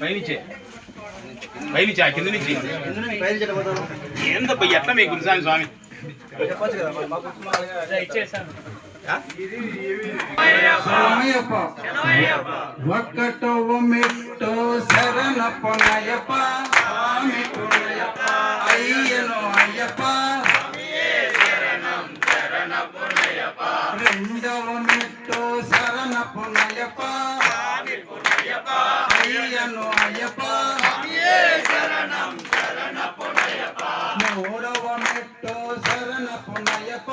పైనుంచే. పైనుంచి ఆ కింద నుంచి. ఎంత ఎట్లా మీకు గురుసామి స్వామి? ఒక్కటో మెట్టో శరణప్ప రెండవ శరణ పొన్నయ్యప్ప అయ్యను అయ్యప్ప. మూడవ మెట్టు శరణ పొన్నయ్యప్ప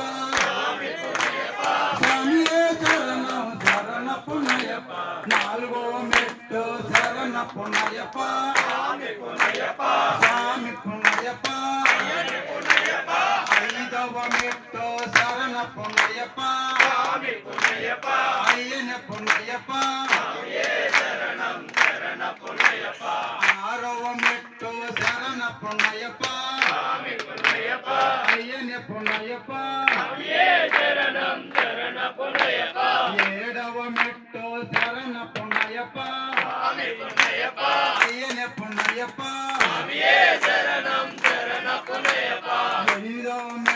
புண்ணையப்பா. சுவாமி புண்ணையப்பா. ஐயன புண்ணையப்பா. சாமியே சரணம் சரண புண்ணையப்பா. ஆரவம் எட்டோ சரண புண்ணையப்பா. சுவாமி புண்ணையப்பா. ஐயன புண்ணையப்பா. சாமியே சரணம் சரண புண்ணையப்பா. ஏடவம் எட்டோ சரண புண்ணையப்பா. சுவாமி புண்ணையப்பா. ஐயன புண்ணையப்பா. சாமியே சரணம் சரண புண்ணையப்பா. எரிதவம்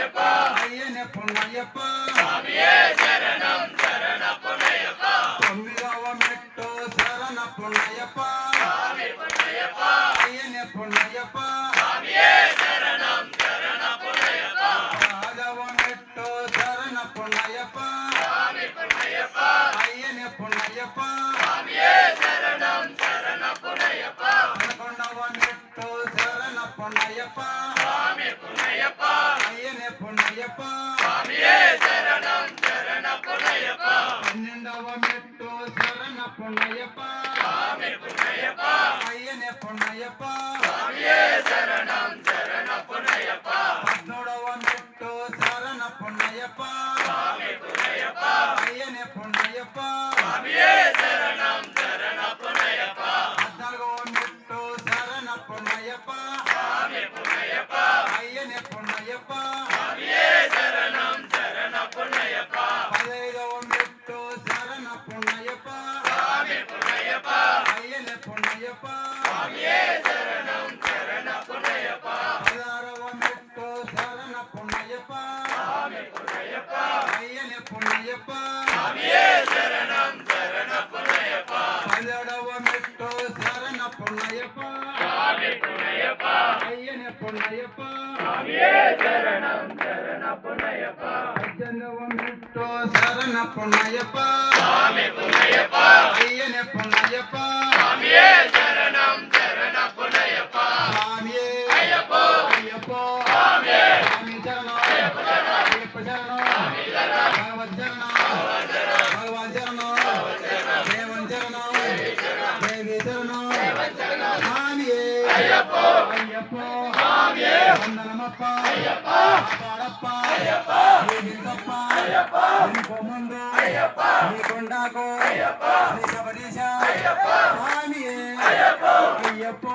ஐயப்பா ஐயனே பொன் ஐயப்பா. சாமியே சரணம் சரணப்பன் ஐயப்பா. பொன்னையப்பா சாமியே சரணம் சரண பொன்னையப்பா அதகோ மெட்டோ சரண பொன்னையப்பா சாமி பொன்னையப்பா ஐயனே பொன்னையப்பா சாமியே சரணம் சரண பொன்னையப்பா அதகோ மெட்டோ சரண பொன்னையப்பா சாமி பொன்னையப்பா ஐயனே பொன்னையப்பா சாமியே சரணம் சரண பொன்னையப்பா பொன்னையப்பா சாமி பொன்னையப்பா ஐயனே பொன்னையப்பா சாமியே சரணம் சரண பொன்னையப்பா சாமியே. ஐயப்போ. ஐயப்போ. சாமியே. சாமி சரணம். ஐயப்ப சரணம். ஐயப்ப சரணம் சாமி சரணம். பகவத் சரணம். பகவத் சரணம் பகவான் சரணம் பகவத் சரணம். தேவன் சரணம். தேவி சரணம். தேவி சரணம். தேவன் சரணம். சாமியே. ஐயப்போ. వందనమప్ప పాడప్ప జీవితప్ప ఇంకో ముందు నీ కొండాకు నీ శబరీశ స్వామియే అయ్యప్ప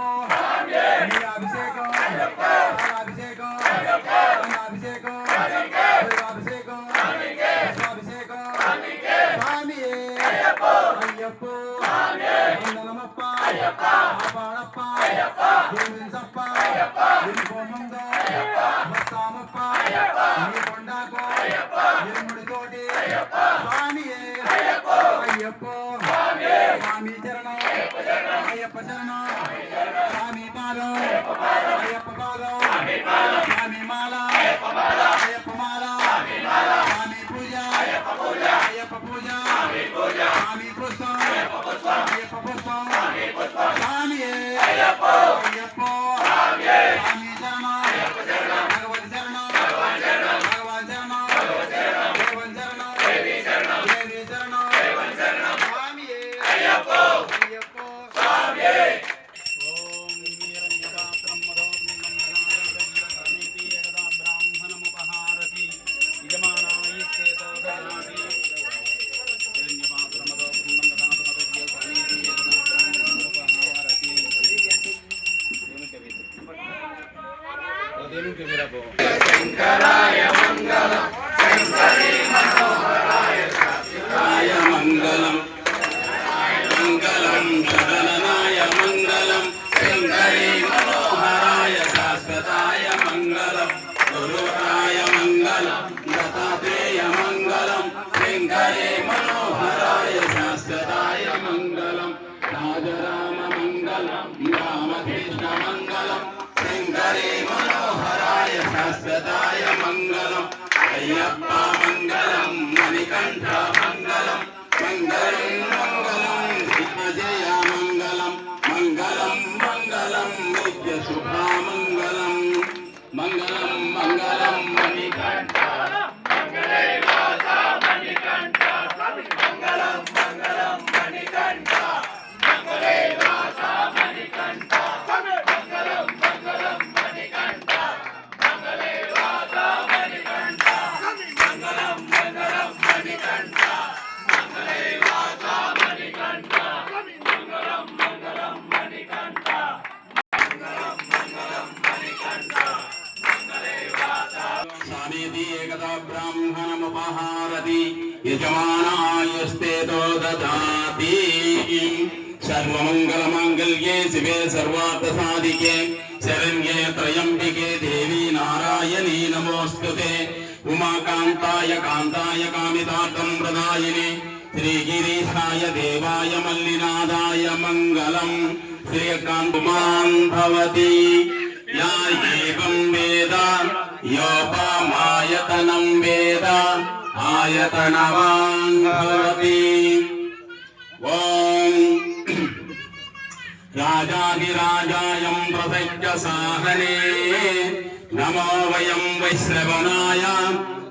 వస్తామప్ప నీ కొండాకు ఇరుముడి తోటి స్వామియే అయ్యప్ప స్వామి చరణం అయ్యప్ప చరణం స్వామి పాదం అయ్యప్ప పాదం స్వామి మాల అయ్యప్ప మాల స్వామి పూజ అయ్యప్ప పూజ స్వామి పుష్పం శంకరాయ మంగళం. శంకరే మనోహరాయ మంగళం. మంగళం. శరణం ददाति यजमानायस्तेतो ददाति सर्वमङ्गलमाङ्गल्ये शिवे सर्वार्थसाधिके शरण्ये त्रयम्बिके देवी नारायणी नमोऽस्तुते उमाकान्ताय कान्ताय कामितार्थम् प्रदायिनि श्रीगिरीशाय देवाय मल्लिनादाय मङ्गलम् श्रीयकान्तुमान् भवति या एवम् वेद योपामायतनम् वेद आयतनवान् भवति ॐ राजाधिराजायं प्रसज्य साहने नमो वयं वैश्रवणाय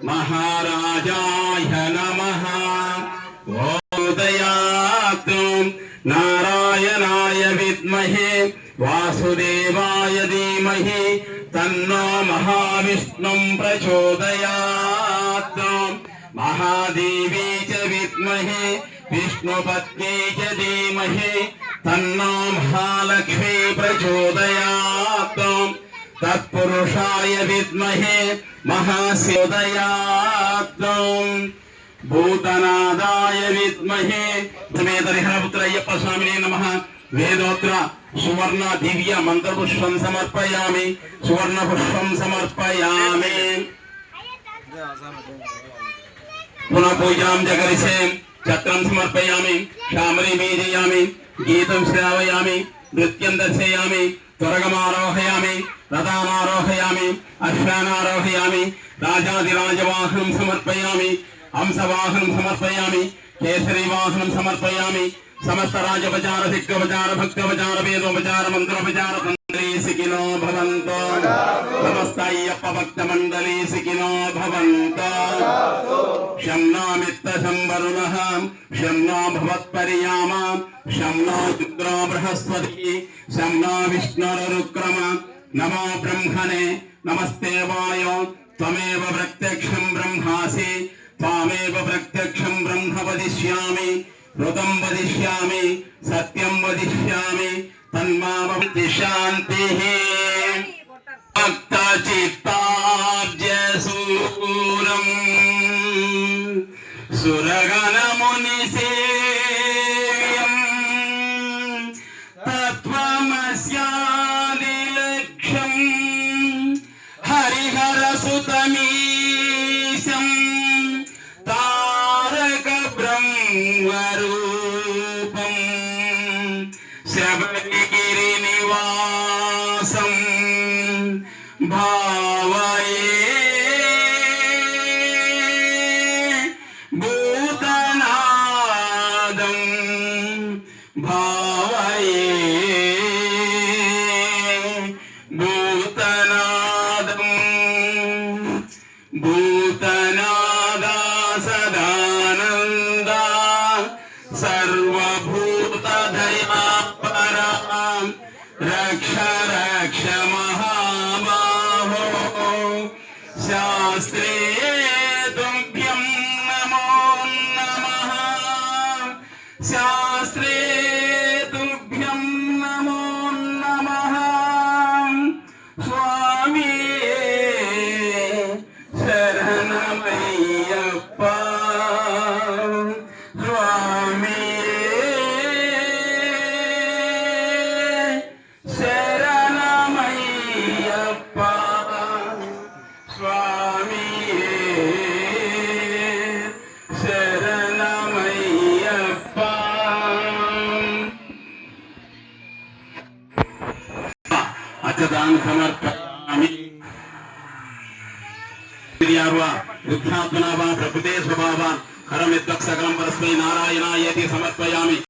महाराजाय नमः ओदयातु नारायणाय विद्महे वासुदेवाय धीमहि तन्नो महाविष्णुं प्रचोदयात् महादेवी च विमहे विष्णुपत्नी चीमहे तन्नो महालक्ष्मी प्रचोदया तत्षा विमहे महाशोदया भूतनादा विमहे धर्मेतरहपुत्र अय्यप स्वामी नम। वेदोत्र सुवर्ण दिव्य मंत्रपुष्प समर्पया सुवर्ण समर्पया पुनः पूजा पूजां जगरिषे छत्रं समर्पयामि श्यामरि मीजयामि गीतं श्रावयामि नृत्यं दर्शयामि त्वरगमारोहयामि रथानारोहयामि अश्वानारोहयामि राजादिराजवाहनं हंसवाहन हंसवाहनं केसरी वाहन समर्पयामि समस्त राजोपचार सिद्धोपचार भक्तोपचार वेदोपचार मंत्रोपचार मंत्री सिकिनो भवन्तो। समस्त अय्यप भक्त मंडली सिखिनो भवंत శం नो मित्तशं वरुणः शं नो भवत्पर्याम शं रुद्रो बृहस्पतिः शं विष्णुरुक्रम नमो ब्रह्मणे, नमस्ते वायो, त्वमेव प्रत्यक्षं ब्रह्मासि, त्वामेव प्रत्यक्षं ब्रह्म वदिष्यामि, ऋतं वदिष्यामि, सत्यं वदिष्यामि तन्मामवति शान्तिः भक्तचित्ताब्जसूरम् So Suraga. Whoa. तान् समर्पयामि प्रकृते स्वभावान्। हरमिद्वक् सकलं परस्मै नारायणायेति समर्पयामि।